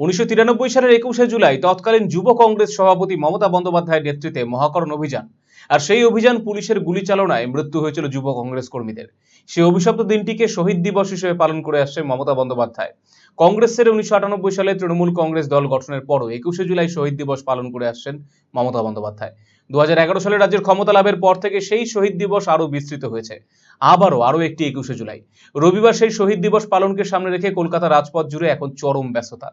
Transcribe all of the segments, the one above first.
উনিশশো তিরানব্বই সালের একুশে জুলাই তৎকালীন যুব কংগ্রেস সভাপতি মমতা বন্দ্যোপাধ্যায়ের নেতৃত্বে মহাকরণ অভিযান। আর সেই অভিযান পুলিশের গুলি চালনায় মৃত্যু হয়েছিল যুব কংগ্রেস কর্মীদের। সেই অভিশপ্ত দিনটিকে শহীদ দিবস হিসেবে পালন করে আসছে মমতা বন্দ্যোপাধ্যায়। কংগ্রেসের উনিশশো আটানব্বই সালে তৃণমূল কংগ্রেস দল গঠনের পরও একুশে জুলাই শহীদ দিবস পালন করে আসছেন মমতা বন্দ্যোপাধ্যায়। দু হাজার এগারো সালে রাজ্যের ক্ষমতা লাভের পর থেকে সেই শহীদ দিবস আরও বিস্তৃত হয়েছে। আবারও আরও একটি একুশে জুলাই। রবিবার সেই শহীদ দিবস পালনকে সামনে রেখে কলকাতা রাজপথ জুড়ে এখন চরম ব্যস্ততা।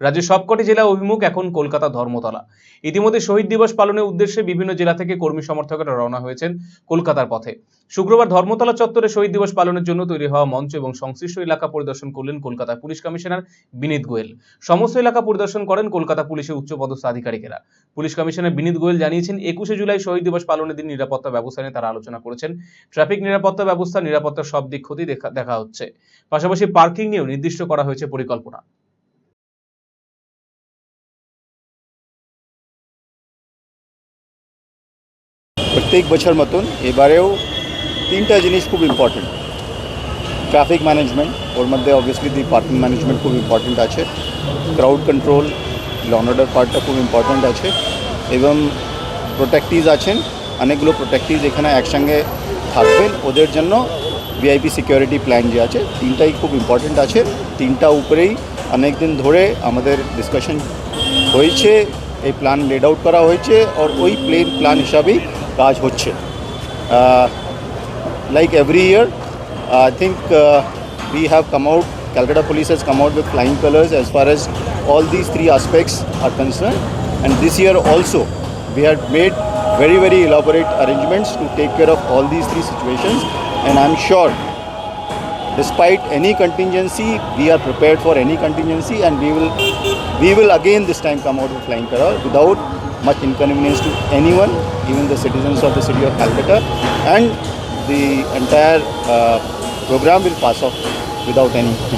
রাজ্যের সবকটি জেলা অভিমুখ এখন কলকাতা ধর্মতলা। ইতিমধ্যে শহীদ দিবস পালনের উদ্দেশ্যে বিভিন্ন জেলা থেকে কর্মী সমর্থকরা রওনা হয়েছেন কলকাতার পথে। শুক্রবার ধর্মতলা চত্বরে শহীদ দিবস পালনের জন্য তৈরি হওয়া মঞ্চ এবং সংশ্লিষ্ট এলাকা পরিদর্শন করলেন কলকাতা পুলিশ কমিশনার বিনীত গোয়েল। সমস্ত এলাকা পরিদর্শন করেন কলকাতা পুলিশের উচ্চপদস্থ আধিকারিকেরা। পুলিশ কমিশনার বিনীত গোয়েল জানিয়েছেন, একুশে জুলাই শহীদ দিবস পালনের দিন নিরাপত্তা ব্যবস্থা নিয়ে তারা আলোচনা করেছেন। ট্রাফিক নিরাপত্তা ব্যবস্থা, নিরাপত্তার সব দিক ক্ষতি দেখা দেখা হচ্ছে। পাশাপাশি পার্কিং নিয়েও নির্দিষ্ট করা হয়েছে পরিকল্পনা। প্রত্যেক বছর মতন এবারেও তিনটা জিনিস খুব ইম্পর্টেন্ট ট্রাফিক ম্যানেজমেন্ট ওর মধ্যে অবভিয়াসলি দি পার্কিং ম্যানেজমেন্ট খুব ইম্পর্টেন্ট আছে। Crowd control law and order পার্টটা খুব ইম্পর্টেন্ট আছে। এবং প্রোটেক্টিভ আছেন, অনেকগুলো প্রোটেক্টিভ এখানে একসঙ্গে থাকবেন। ওদের জন্য ভিআইপি সিকিউরিটি প্ল্যান যে আছে, তিনটাই খুব ইম্পর্টেন্ট আছে। তিনটা উপরেই অনেক দিন ধরে আমাদের ডিসকাশন হয়েছে। এই প্ল্যান লেড আউট করা হয়েছে। আর ওই প্লেন প্ল্যান হিসাবেই কাজ হচ্ছে like every year uh, i think uh, we have come out calcutta police has come out with flying colors as far as all these three aspects are concerned and this year also we had made very very elaborate arrangements to take care of all these three situations and i'm sure despite any contingency we are prepared for any contingency and we will we will again this time come out with flying color without much inconvenience to anyone even the citizens of the city of calcutta and the entire uh, program will pass off without any.